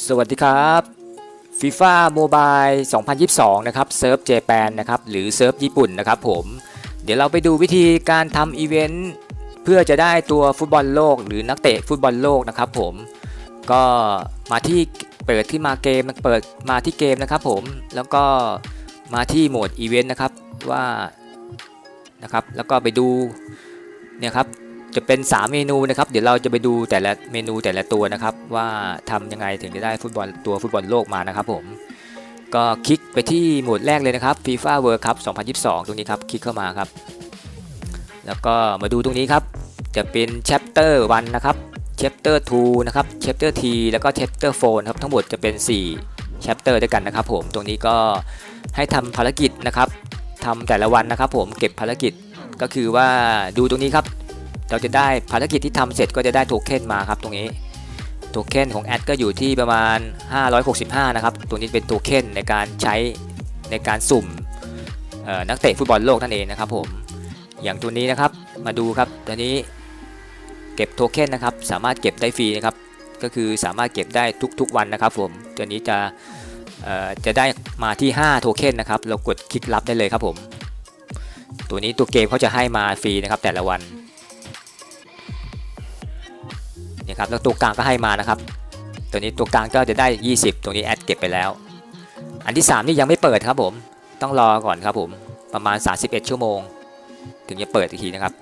สวัสดีครับ FIFA Mobile 2022 นะครับเซิร์ฟเจแปนนะครับหรือเซิร์ฟญี่ปุ่นนะครับผมเดี๋ยวเราไปดูวิธีการทำอีเวนต์เพื่อจะได้ตัวฟุตบอลโลก หรือนักเตะฟุตบอลโลกนะครับผมก็มาที่เปิดที่มาเกมเปิดมาที่เกมนะครับผมแล้วก็มาที่โหมดอีเวนต์นะครับว่านะครับแล้วก็ไปดูเนี่ยครับ จะเป็น 3 เมนูนะครับ เดี๋ยวเราจะไปดูแต่ละเมนูแต่ละตัวนะครับ ว่าทำยังไงถึงจะได้ฟุตบอลตัวฟุตบอลโลกมานะครับผมก็คลิกไปที่โหมดแรกเลยนะครับ FIFA World Cup 2022 ตรงนี้ครับ คลิกเข้ามาครับ แล้วก็มาดูตรงนี้ครับ จะเป็น Chapter 1 นะครับ Chapter 2 นะครับ Chapter T แล้วก็ Chapter 4ครับ ทั้งหมดจะเป็น 4 Chapter ด้วยกันนะครับผม ตรงนี้ก็ให้ทำภารกิจนะครับทำแต่ละวันนะครับผม เก็บภารกิจ ก็คือว่าดูตรงนี้ครับ เราจะได้ภารกิจที่ทำเสร็จก็จะได้โทเค็นมาครับตรงนี้โทเค็นของแอดก็อยู่ที่ประมาณ 565 นะครับ ตัวนี้เป็นโทเค็นในการใช้ในการสุ่มนักเตะฟุตบอลโลกนั่นเองนะครับผมอย่างตัวนี้นะครับมาดูครับตัวนี้เก็บโทเค็นนะครับสามารถเก็บได้ฟรีนะครับก็คือสามารถเก็บได้ทุกๆวันนะครับผมตัวนี้จะจะได้มาที่ 5 โทเค็นนะครับเรากดคลิกรับได้เลยครับผม ตัวนี้ตัวเกมเขาจะให้มาฟรีนะครับแต่ละวัน นี่ครับแล้วตัวกลางก็ให้มานะครับ ตัวนี้ตัวกลางก็จะได้ 20 ตรงนี้แอดเก็บไปแล้ว อันที่ 3 นี่ยังไม่เปิดครับผมต้องรอก่อนครับผมประมาณ 31 ชั่วโมง ถึงจะเปิดอีกทีนะครับ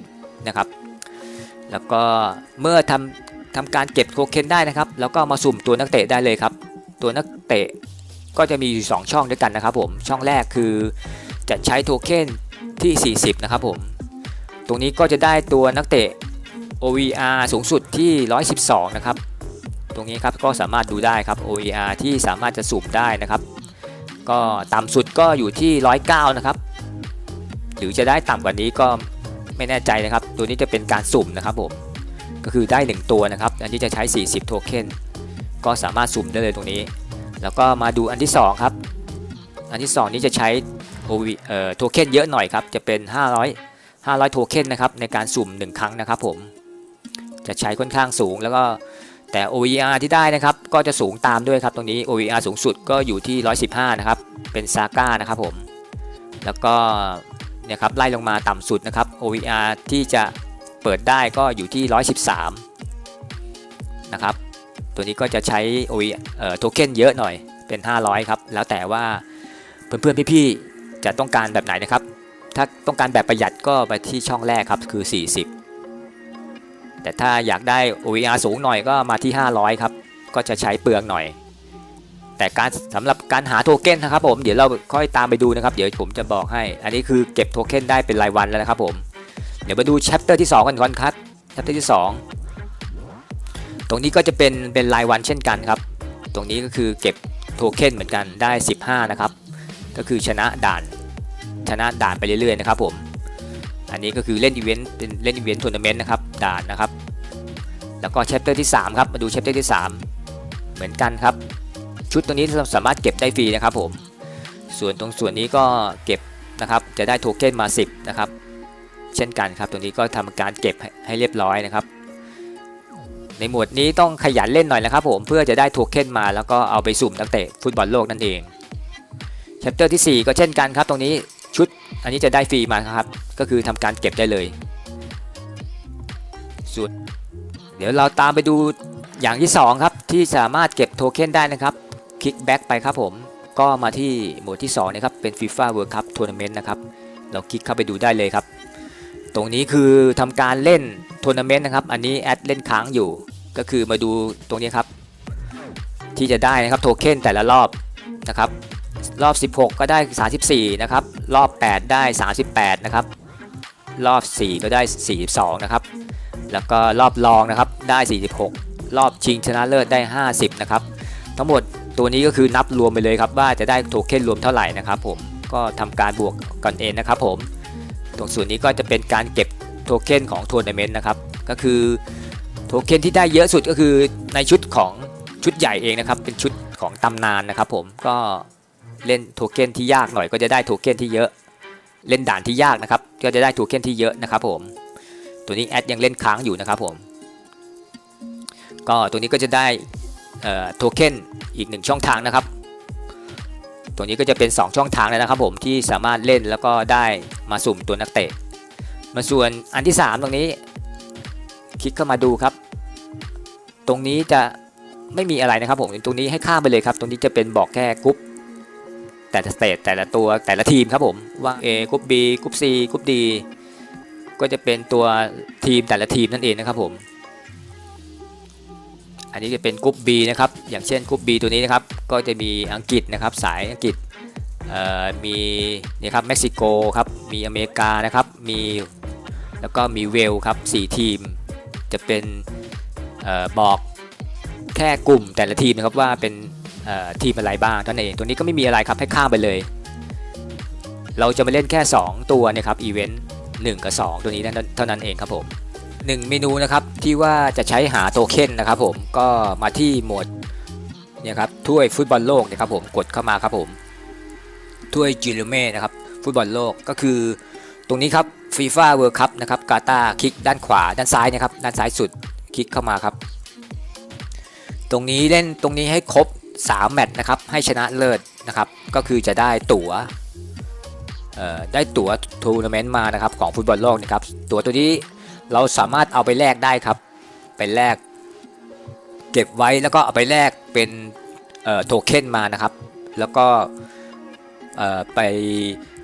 31นะครับ แล้วก็เมื่อทำทำการเก็บโทเค็นได้นะครับ แล้วก็มาสุ่มตัวนักเตะได้เลยครับ ตัวนักเตะก็จะมีอยู่สองช่องด้วยกันนะครับผมช่องแรกคือจะใช้โทเค็นที่ 40 นะครับผม ตรงนี้ก็จะได้ตัวนักเตะ OVR สูงสุดที่ 112 นะครับ ตรงนี้ครับก็สามารถดูได้ครับ OVR ที่สามารถจะสุ่มได้นะครับ ก็ต่ำสุดก็อยู่ที่ 109 นะครับ หรือจะได้ต่ำกว่านี้ก็ไม่แน่ใจนะครับ ตัวนี้จะเป็นการสุ่มนะครับผม ก็คือได้ 1 ตัวนะครับ อันนี้จะใช้ 40 โทเค็น ก็สามารถสุ่มได้เลยตรงนี้ แล้วก็มาดูอันที่ 2 ครับ อันที่ 2 นี้จะใช้ OV เอ่อโทเค็นเยอะหน่อยครับ จะเป็น 500 500 โทเค็นนะครับในการสุ่ม 1 ครั้งนะครับผม จะใช้ค่อนข้างสูงแล้วก็แต่ OVR ที่ได้นะครับก็จะสูงตามด้วยครับตรงนี้ OVR สูงสุดก็อยู่ที่ 115 นะครับ เป็นซาก้านะครับผม แล้วก็เนี่ยครับไล่ลงมาต่ำสุดนะครับ OVR ที่จะเปิดได้ก็อยู่ที่ 113 นะครับ ตัวนี้ก็จะใช้ OV เอ่อโทเค็นเยอะหน่อยเป็น 500 ครับ แล้วแต่ว่าเพื่อนๆพี่ๆจะต้องการแบบไหนนะครับ ถ้าต้องการแบบประหยัดก็ไปที่ช่องแรกครับคือ 40 แต่ถ้าอยากได้ OER สูงหน่อยก็มาที่ 500 ครับ ก็จะใช้เปลืองหน่อย แต่การสำหรับการหาโทเค็นนะครับผม เดี๋ยวเราค่อยตามไปดูนะครับ เดี๋ยวผมจะบอกให้ อันนี้คือเก็บโทเค็นได้เป็นรายวันแล้วนะครับผม เดี๋ยวมาดู chapter ที่ 2 กันก่อนครับ chapter ที่ 2 ตรงนี้ก็จะเป็นเป็นรายวันเช่นกันครับ ตรงนี้ก็คือเก็บโทเค็นเหมือนกันได้ 15 นะครับ ก็คือชนะด่านชนะด่านไปเรื่อยๆนะครับผม อันนี้ก็คือเล่นอีเวนต์เป็นเล่นอีเวนต์ทัวร์นาเมนต์นะครับ ด่านนะครับ แล้วก็แชปเตอร์ที่ 3 ครับ มาดูแชปเตอร์ที่ 3 เหมือนกันครับ ชุดตรงนี้เราสามารถเก็บได้ฟรีนะครับผม ส่วนตรงส่วนนี้ก็เก็บนะครับ จะได้โทเค็นมา 10 นะครับ เช่นกันครับตรงนี้ก็ทำการเก็บให้เรียบร้อยนะครับ ในหมวดนี้ต้องขยันเล่นหน่อยนะครับผมเพื่อจะได้โทเค็นมาแล้วก็เอาไปสุ่มนักเตะฟุตบอลโลกนั่นเองแชปเตอร์ที่ 4 ก็เช่นกันครับ ตรงนี้ชุดอันนี้จะได้ฟรีมาครับ ก็คือทำการเก็บได้เลย ส่วนเดี๋ยวเราตามไปดูอย่างที่ 2 ครับ ที่สามารถเก็บโทเค็นได้นะครับ คลิกแบ็กไปครับผม ก็มาที่หมวดที่2นะครับ เป็น FIFA World Cup Tournament นะครับ เราคลิกเข้าไปดูได้เลยครับ ตรงนี้คือทำการเล่นทัวร์นาเมนต์นะครับ อันนี้แอดเล่นค้างอยู่ ก็คือมาดูตรงนี้ครับ ที่จะได้นะครับโทเค็นแต่ละรอบนะครับ รอบ 16 ก็ได้ 34 นะครับ รอบ 8 ได้ 38 นะครับ รอบ 4 ก็ได้ 42 นะครับ แล้วก็รอบรองนะครับได้ 46 รอบชิงชนะเลิศได้ 50 นะครับ ทั้งหมดตัวนี้ก็คือนับรวมไปเลยครับว่าจะได้โทเค็นรวมเท่าไหร่นะครับผมก็ทำการบวกกันเองนะครับผม ตรงส่วนนี้ก็จะเป็นการเก็บโทเค็นของทัวร์นาเมนต์นะครับ ก็คือโทเค็นที่ได้เยอะสุดก็คือในชุดของชุดใหญ่เองนะครับ เป็นชุดของตำนานนะครับผมก็เล่นโทเค็นที่ยากหน่อยก็จะได้โทเค็นที่เยอะ เล่นด่านที่ยากนะครับ ก็จะได้โทเค็นที่เยอะนะครับผม ตัวนี้แอดยังเล่นค้างอยู่นะครับผม ก็ตัวนี้ก็จะได้โทเค็นอีกหนึ่งช่องทางนะครับ ตัวนี้ก็จะเป็น 2 ช่องทางเลยนะครับผมที่สามารถเล่นแล้วก็ได้มาสุ่มตัวนักเตะ มาส่วนอันที่ 3 ตรงนี้ คลิกเข้ามาดูครับ ตรงนี้จะไม่มีอะไรนะครับผมตรงนี้ให้ข้ามไปเลยครับ ตรงนี้จะเป็นบอกแค่กรุ๊ปแต่ละสเตจแต่ละตัวแต่ละทีมครับผมว่า A กรุ๊ป B กรุ๊ป C กรุ๊ป D ก็จะเป็นตัวทีมแต่ละทีมนั่นเองนะครับผม อันนี้จะเป็นกรุ๊ป B นะครับ อย่างเช่นกรุ๊ป B ตัวนี้นะครับ ก็จะมีอังกฤษนะครับ สายอังกฤษมีนี่ครับเม็กซิโกครับ มีอเมริกานะครับ มีแล้วก็มีเวลครับ4ทีม จะเป็นออบอกแค่กลุ่มแต่ละทีมนะครับว่าเป็นทีมอะไรบ้างท่านั้นเองตัวนี้ก็ไม่มีอะไรครับให้ข้ามไปเลย เราจะมาเล่นแค่ 2 ตัวนะครับอีเวนต์ 1 กับ 2 ตัวนี้เท่านั้นเองครับผมหนึ่งเมนูนะครับที่ว่าจะใช้หาโทเค็นนะครับผมก็มาที่หมวดเนี่ยครับถ้วยฟุตบอลโลกนะครับผมกดเข้ามาครับผมถ้วยจิโรเม่นะครับฟุตบอลโลกก็คือ ตรงนี้ครับฟีฟ่าเวิร์คัพนะครับกาตาคลิกด้านขวาด้านซ้ายนะครับด้านซ้ายสุดคลิกเข้ามาครับ ตรงนี้เล่นตรงนี้ให้ครบ 3 แมตช์นะครับให้ชนะเลิศนะครับก็คือจะได้ตั๋ว ได้ตั๋วทัวร์นาเมนต์มานะครับของฟุตบอลโลกนะครับตั๋วตัวนี้เราสามารถเอาไปแลกได้ครับไปแลกเก็บไว้แล้วก็เอาไปแลกเป็นโทเค็นมานะครับ แล้วก็ไป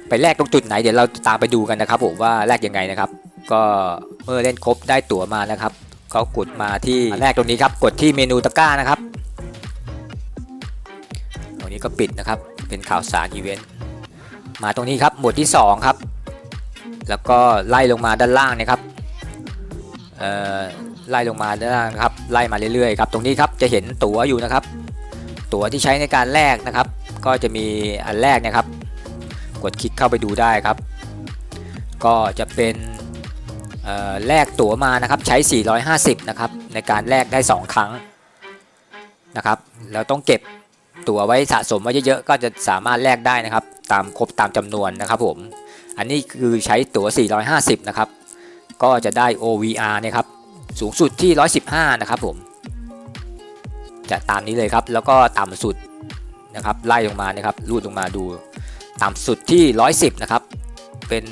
ไปแลกตรงจุดไหนเดี๋ยวเราตามไปดูกันนะครับผมว่าแลกยังไงนะครับ ก็เมื่อเล่นครบได้ตั๋วมานะครับก็กดมาที่แลกตรงนี้ครับกดที่เมนูตะกร้านะครับตรงนี้ก็ปิดนะครับเป็นข่าวสารอีเวนต์ มาตรงนี้ครับหมวดที่สองครับ แล้วก็ไล่ลงมาด้านล่างนะครับไล่ลงมาด้านล่างครับไล่มาเรื่อยๆครับตรงนี้ครับจะเห็นตั๋วอยู่นะครับ ตั๋วที่ใช้ในการแลกนะครับ ก็จะมีอันแรกนะครับ กดคลิกเข้าไปดูได้ครับ ก็จะเป็นแลกตั๋วมานะครับใช้ 450 นะครับในการแลกได้ 2 ครั้งนะครับเราต้องเก็บ ตั๋วไว้สะสมไว้เยอะๆก็จะสามารถแลกได้นะครับ ตามครบตามจำนวนนะครับผม อันนี้คือใช้ตั๋ว 450 นะครับ ก็จะได้ OVR นะครับสูงสุดที่ 115 นะครับผม จะตามนี้เลยครับแล้วก็ต่ำสุดนะครับไล่ลงมานะครับรูดลงมาดู ต่ำสุดที่ 110 นะครับ เป็น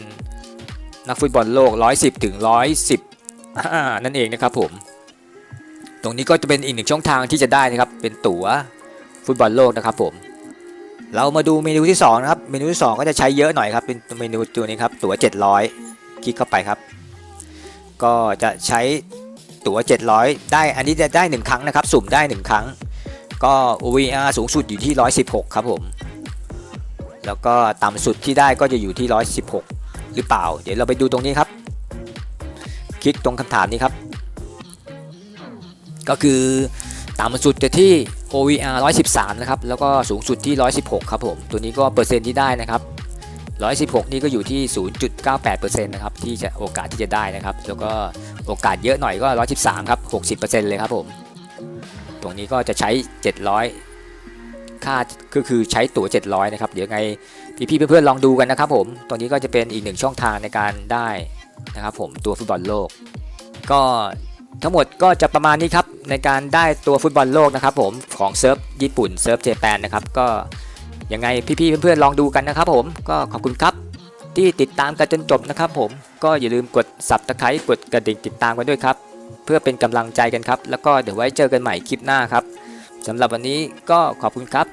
นักฟุตบอลโลก 110 ถึง 110นั่นเองนะครับผม ตรงนี้ก็จะเป็นอีกหนึ่งช่องทางที่จะได้นะครับเป็นตั๋ว ฟุตบอลโลกนะครับผม เรามาดูเมนูที่2นะครับ เมนูที่ 2 ก็จะใช้เยอะหน่อยครับ เป็นเมนูตัวนี้ครับ ตั๋ว 700 คลิกเข้าไปครับ ก็จะใช้ตั๋ว 700 ได้ อันนี้จะได้ 1 ครั้งนะครับ สุ่มได้ 1 ครั้ง ก็ OVR สูงสุดอยู่ที่ 116 ครับผม แล้วก็ต่ำสุดที่ได้ก็จะอยู่ที่ 116 หรือเปล่า เดี๋ยวเราไปดูตรงนี้ครับ คลิกตรงคำถามนี้ครับ ก็คือต่ำสุดจะที่ OVR 113 นะครับ แล้วก็สูงสุดที่ 116 ครับผม ตัวนี้ก็เปอร์เซ็นต์ที่ได้นะครับ 116 นี่ก็อยู่ที่ 0.98%นะครับ ที่จะโอกาสที่จะได้นะครับ แล้วก็โอกาสเยอะหน่อยก็ 113 ครับ 60%เลยครับผม ตรงนี้ก็จะใช้ 700 ค่าก็คือใช้ตั๋ว 700 นะครับ เดี๋ยวไงพี่ๆเพื่อนๆลองดูกันนะครับผม ตรงนี้ก็จะเป็นอีกหนึ่งช่องทางในการได้นะครับผม ตัวฟุตบอลโลก ก็ ทั้งหมดก็จะประมาณนี้ครับในการได้ตัวฟุตบอลโลกนะครับผมของเซิร์ฟญี่ปุ่นเซิร์ฟเจแปนนะครับก็ยังไงพี่ๆเพื่อนๆลองดูกันนะครับผมก็ขอบคุณครับที่ติดตามกันจนจบนะครับผมก็อย่าลืมกด subscribe กดกระดิ่งติดตามกันด้วยครับ เพื่อเป็นกำลังใจกันครับ แล้วก็เดี๋ยวไว้เจอกันใหม่คลิปหน้าครับสำหรับวันนี้ก็ขอบคุณครับ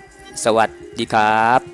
สวัสดีครับ